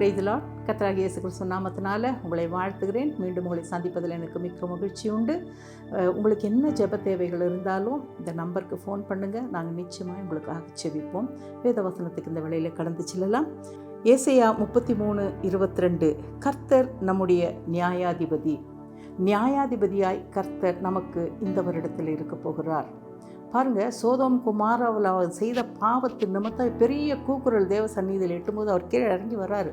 பிரைதலாட் கத்தராக இயேசு கிறிஸ்து நாமத்தினால உங்களை வாழ்த்துகிறேன். மீண்டும் உங்களை சந்திப்பதில் எனக்கு மிக்க மகிழ்ச்சி உண்டு. உங்களுக்கு என்ன ஜெப தேவைகள் இருந்தாலும் இந்த நம்பருக்கு ஃபோன் பண்ணுங்கள் நாங்கள் நிச்சயமாக உங்களுக்காக செவிப்போம் வேதவசனத்துக்கு இந்த வேலையில் கடந்து செல்லலாம். ஏசையா முப்பத்தி மூணு இருபத்தி ரெண்டு கர்த்தர் நம்முடைய நியாயாதிபதி. நியாயாதிபதியாய் கர்த்தர் நமக்கு இந்த வருடத்தில் இருக்க போகிறார். பாருங்க சோதோம் குமாராவில் அவர் செய்த பாவத்து நிமித்தம் பெரிய கூக்குரல் தேவ சந்நிதியில் எட்டும்போது அவர் கீழே இறங்கி வர்றாரு.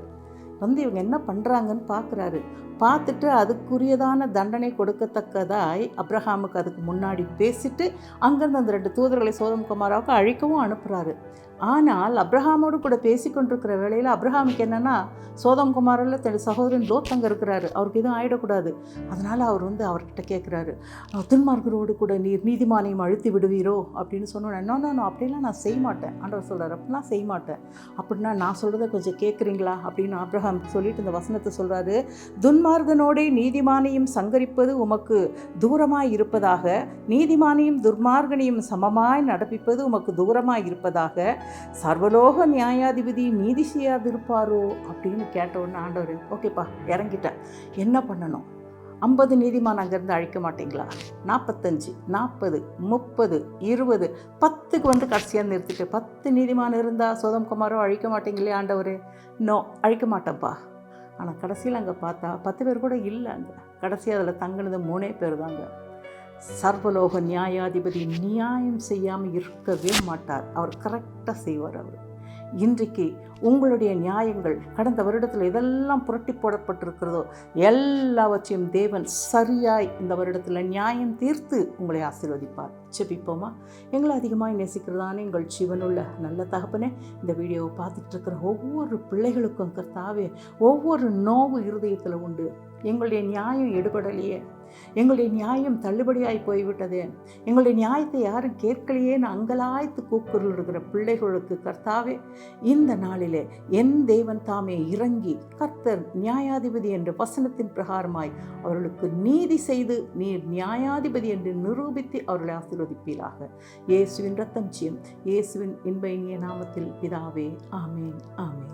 வந்து இவங்க என்ன பண்ணுறாங்கன்னு பார்க்குறாரு பார்த்துட்டு அதுக்குரியதான தண்டனை கொடுக்கத்தக்கதாய் அப்ரஹாமுக்கு அதுக்கு முன்னாடி பேசிட்டு அங்கேருந்து அந்த ரெண்டு தூதர்களை சோதம் குமாராவுக்கு அழிக்கவும் அனுப்புகிறாரு ஆனால் அப்ரஹாமோடு கூட பேசி கொண்டிருக்கிற வேளையில் அப்ரஹாமுக்கு என்னென்னா சோதம் குமாரில் தன் சகோதரன் லோத் அங்கே இருக்கிறாரு. அவருக்கு எதுவும் ஆகிடக்கூடாது அதனால் அவர் வந்து அவர்கிட்ட கேட்குறாரு துன்மார்கரோடு கூட நீர் நீதிமானையும் அழுத்தி விடுவீரோ அப்படின்னு சொன்னோன்னே நான் அப்படிலாம் நான் செய்ய மாட்டேன் ஆண்டவர் சொல்கிறார் அப்படிலாம் செய்ய மாட்டேன் அப்படின்னா நான் சொல்கிறத கொஞ்சம் கேட்குறீங்களா அப்படின்னு அப்ரஹாம் சொல்லிட்டு இந்த வசனத்தை சொல்கிறாரு துன்மார்கனோடே நீதிமானையும் சங்கரிப்பது உமக்கு தூரமாய் இருப்பதாக நீதிமானையும் துர்மார்கனையும் சமமாய் நடப்பிப்பது உமக்கு தூரமாய் இருப்பதாக சர்வலோக நியாயாதிபதி நீதி செய்யாதிருப்பாரோ? அப்படின்னு கேட்ட உடனே ஆண்டவர் ஓகேப்பா இறங்கிட்டேன். என்ன பண்ணணும்? ஐம்பது நீதிமான் அங்கேருந்து அழிக்க மாட்டீங்களா? நாற்பத்தஞ்சு நாற்பது முப்பது இருபது பத்துக்கு வந்து கடைசியாக நிறுத்திட்டு பத்து நீதிமான் இருந்தால் சோதம் குமாரோ அழிக்க மாட்டீங்களே ஆண்டவர்? நோ அழிக்க மாட்டேன்ப்பா ஆனால் கடைசியில் அங்கே பார்த்தா பத்து பேர் கூட இல்லை அங்கே. கடைசியாக அதில் தங்கினது மூணே பேர் தாங்க. சர்வலோக நியாயாதிபதி நியாயம் செய்யாமல் இருக்கவே மாட்டார். அவர் கரெக்டாக செய்வார் அவர். இன்றைக்கு உங்களுடைய நியாயங்கள் கடந்த வருடத்தில் எதெல்லாம் புரட்டி போடப்பட்டிருக்கிறதோ எல்லாவற்றையும் தேவன் சரியாய் இந்த வருடத்தில் நியாயம் தீர்த்து உங்களை ஆசீர்வதிப்பார். செபிப்போமா எங்களை அதிகமாக நேசிக்கிறதானே எங்கள் சிவனுள்ள நல்ல தகப்பனே இந்த வீடியோவை பார்த்துட்டு இருக்கிற ஒவ்வொரு பிள்ளைகளுக்கும் கர்த்தாவே ஒவ்வொரு நோவு இருதயத்தில் உண்டு. எங்களுடைய நியாயம் எடுபடலையே. எங்களுடைய நியாயம் தள்ளுபடியாய் போய்விட்டதே. எங்களுடைய நியாயத்தை யாரும் கேட்கலையேன்னு அங்கலாய்த்து கூக்குரல் பிள்ளைகளுக்கு கர்த்தாவே இந்த நாளிலே என் தேவன் தாமே இறங்கி கர்த்தர் நியாயாதிபதி என்ற வசனத்தின் பிரகாரமாய் அவர்களுக்கு நீதி செய்து நீர் நியாயாதிபதி என்று நிரூபித்து அவர்களை ஆசீர்வதிப்பீராக இயேசுவின் ரத்தம் ஜியம் இயேசுவின் இன்ப இனிய நாமத்தில் பிதாவே ஆமேன் ஆமேன்.